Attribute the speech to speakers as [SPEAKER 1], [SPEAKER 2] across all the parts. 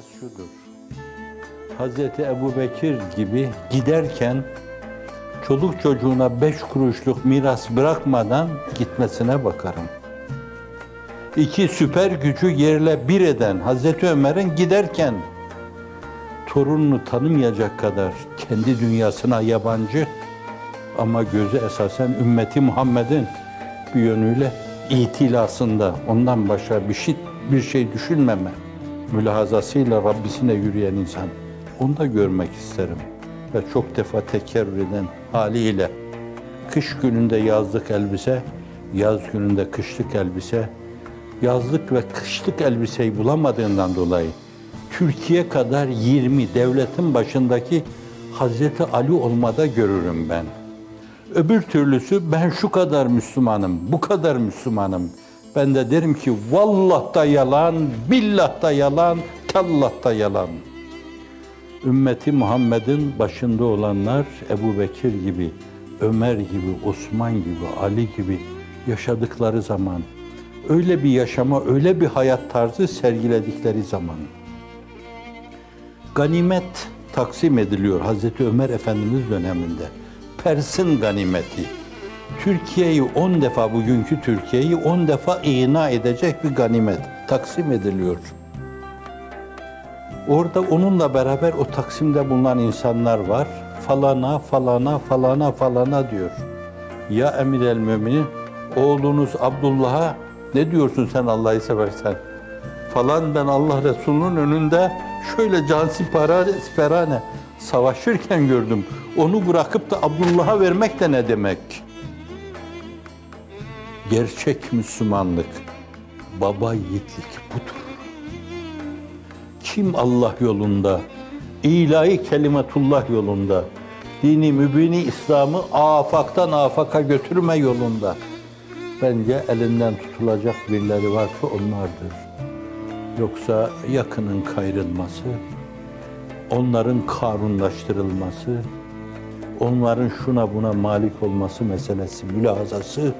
[SPEAKER 1] Miras şudur. Hazreti Ebu Bekir gibi giderken çoluk çocuğuna beş kuruşluk miras bırakmadan gitmesine bakarım. İki süper gücü yerle bir eden Hazreti Ömer'in giderken torununu tanımayacak kadar kendi dünyasına yabancı ama gözü esasen ümmeti Muhammed'in bir yönüyle itilasında ondan başka bir şey, bir şey düşünmeme mülahazasıyla Rabbisine yürüyen insan. Onu da görmek isterim. Ve çok defa tekerrür eden haliyle kış gününde yazlık elbise, yaz gününde kışlık elbise, yazlık ve kışlık elbiseyi bulamadığından dolayı Türkiye kadar 20 devletin başındaki Hazreti Ali olmada görürüm ben. Öbür türlüsü ben şu kadar Müslümanım, bu kadar Müslümanım. Ben de derim ki vallah da yalan, billah da yalan, tallah da yalan. Ümmeti Muhammed'in başında olanlar Ebu Bekir gibi, Ömer gibi, Osman gibi, Ali gibi yaşadıkları zaman, öyle bir yaşama, öyle bir hayat tarzı sergiledikleri zaman. Ganimet taksim ediliyor Hazreti Ömer Efendimiz döneminde. Pers'in ganimeti. Türkiye'yi 10 defa, bugünkü Türkiye'yi 10 defa iğna edecek bir ganimet taksim ediliyor. Orada onunla beraber o taksimde bulunan insanlar var. Falana, falana, falana, falana diyor. Ya emir el müminin, oğlunuz Abdullah'a ne diyorsun sen Allah'ı seversen? Falan ben Allah Resulü'nün önünde şöyle cansiperane siperane savaşırken gördüm. Onu bırakıp da Abdullah'a vermek de ne demek? Gerçek Müslümanlık, baba yiğitlik budur. Kim Allah yolunda, ilahi kelimetullah yolunda, dini mübini İslam'ı afaktan afaka götürme yolunda, bence elinden tutulacak birileri varsa onlardır. Yoksa yakının kayrılması, onların karunlaştırılması, onların şuna buna malik olması meselesi, mülazası,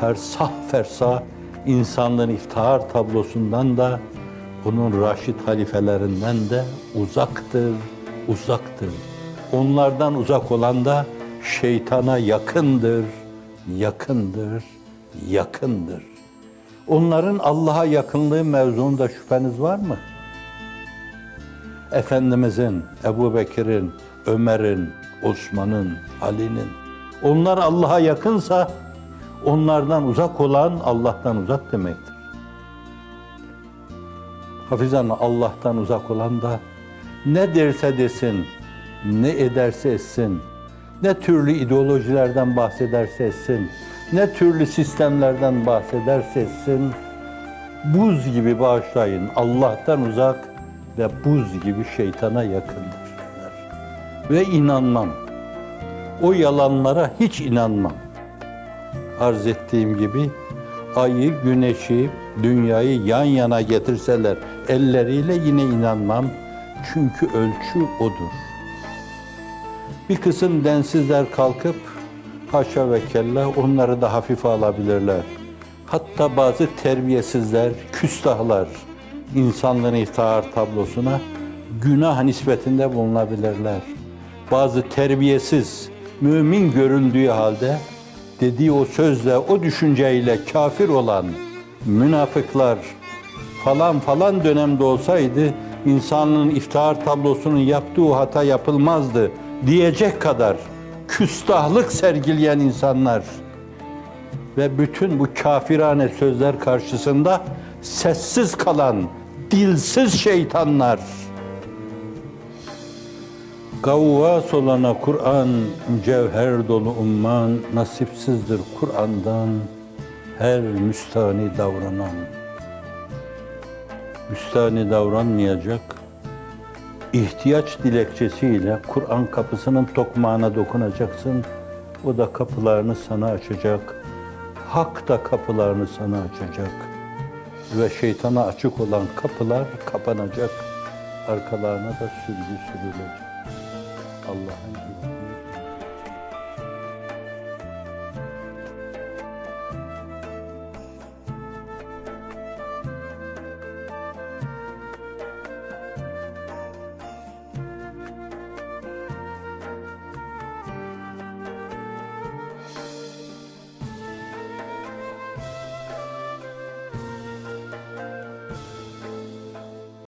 [SPEAKER 1] fersah fersah insanlığın iftihar tablosundan da onun raşit halifelerinden de uzaktır, uzaktır. Onlardan uzak olan da şeytana yakındır, yakındır, yakındır. Onların Allah'a yakınlığı mevzuunda şüpheniz var mı? Efendimizin, Ebu Bekir'in, Ömer'in, Osman'ın, Ali'nin. Onlar Allah'a yakınsa onlardan uzak olan Allah'tan uzak demektir. Hafizan Allah'tan uzak olan da ne derse desin, ne ederse etsin, ne türlü ideolojilerden bahsederse etsin, ne türlü sistemlerden bahsederse etsin, buz gibi bağışlayın, Allah'tan uzak ve buz gibi şeytana yakındır. Ve inanmam. O yalanlara hiç inanmam. Arz ettiğim gibi ayı, güneşi, dünyayı yan yana getirseler elleriyle yine inanmam. Çünkü ölçü odur. Bir kısım densizler kalkıp haşa ve kella onları da hafife alabilirler. Hatta bazı terbiyesizler, küstahlar insanlığın iftihar tablosuna günah nispetinde bulunabilirler. Bazı terbiyesiz, mümin görüldüğü halde dediği o sözle, o düşünceyle kafir olan münafıklar falan falan dönemde olsaydı insanlığın iftihar tablosunun yaptığı hata yapılmazdı diyecek kadar küstahlık sergileyen insanlar ve bütün bu kafirane sözler karşısında sessiz kalan dilsiz şeytanlar Gavvas olana Kur'an, cevher dolu umman, nasipsizdir Kur'an'dan her müstani davranan. Müstani davranmayacak, ihtiyaç dilekçesiyle Kur'an kapısının tokmağına dokunacaksın. O da kapılarını sana açacak. Hak da kapılarını sana açacak. Ve şeytana açık olan kapılar kapanacak. Arkalarına da sürgü sürülecek. Allah'a emanet